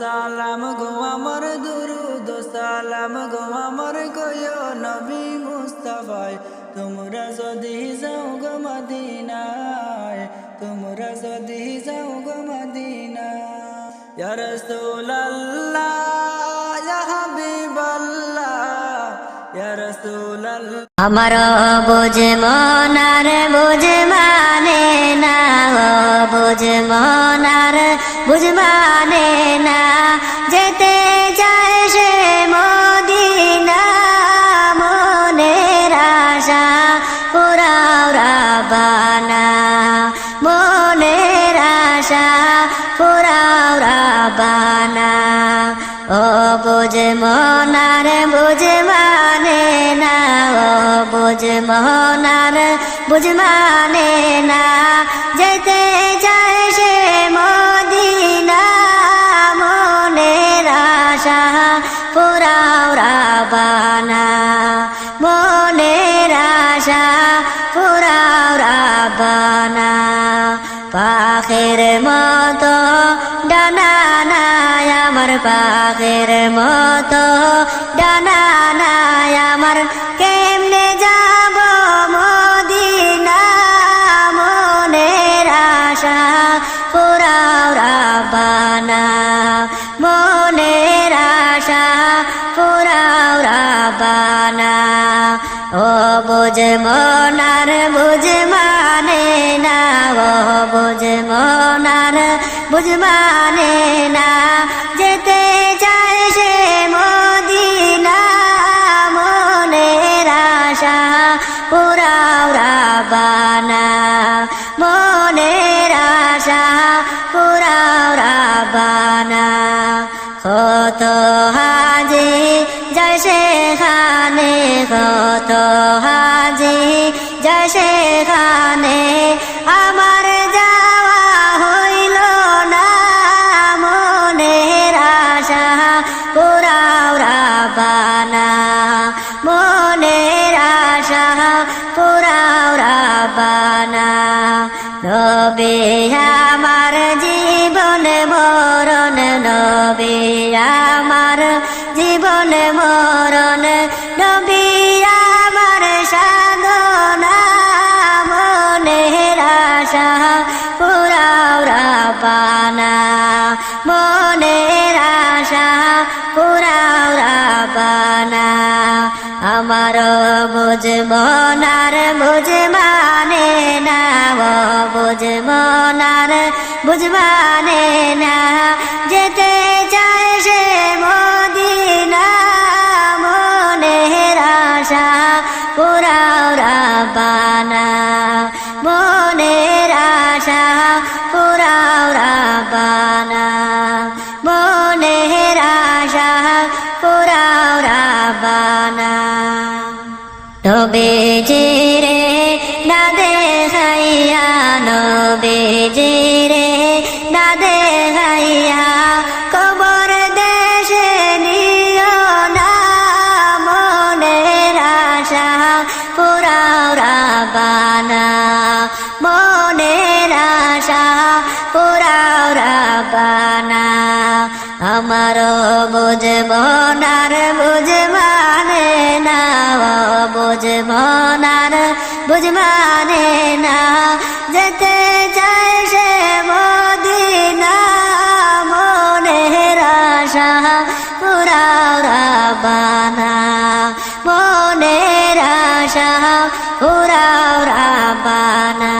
সালাম গো আমার দুরুদ সালাম গো আমার কয়ো নবী মুস্তাফায়। তোমরা যদি যাও গো মদিনায়, তোমরা যদি যাও গো মদিনায়। আমার বুঝ মনার বুঝ মানে না বুঝ মনার বুঝ মানে আশা পুরাও রাবানা। ও বুঝ মনার, বুঝ মানে না। ও বুঝ মনার, বুঝ মানে না। যেতে চায় সে মদিনা, মনের আশা পুরাও রাবানা। পাখের মতো, ডানা নাই আমার পাখের মতো, ডানা নাই আমার, কেমনে যাব মদিনা মনের আশা? পুরাও রাবানা মনের আশা পুরাও রাবানা ও বুঝ মনার, বুঝ মনার বুঝ মানে না, যেতে চায় সে মদিনা মনের আশা পুরাও রাবানা মনের আশা পুরাও রাবানা কত হাজি জয় সেখানে, কত হাজি জয় সেখানে নবে আমার জীবন মরণ নবে, আমার জীবন মরণ নবী, আমার সাধনা মনের আশা পুরাও রাবানা, মনের আশা পুরাও রাবানা। আমার বুঝ মনার বুঝ মানে না ও বুঝ মনার বুঝ মানে না। যেতে চায় সে মদিনা, মনের আশা পুরাও রাবানা মনের আশা পুরাও রাবানা মনের আশা পুরাও রাবানা নবে জিরে না দেখাইয়া নবে জিরে না দেখাইয়া কবর দেশে নিও না মনের আশা পুরাও রাবানা। মনের আশা পুরাও রাবানা। আমার বুঝ মনার বুঝ মানে না ও বুঝ মনার বুঝ না। যেতে চায় সে মদিনা মনের আশা পুরাও রাবানা মনের আশা পুরাও রাবানা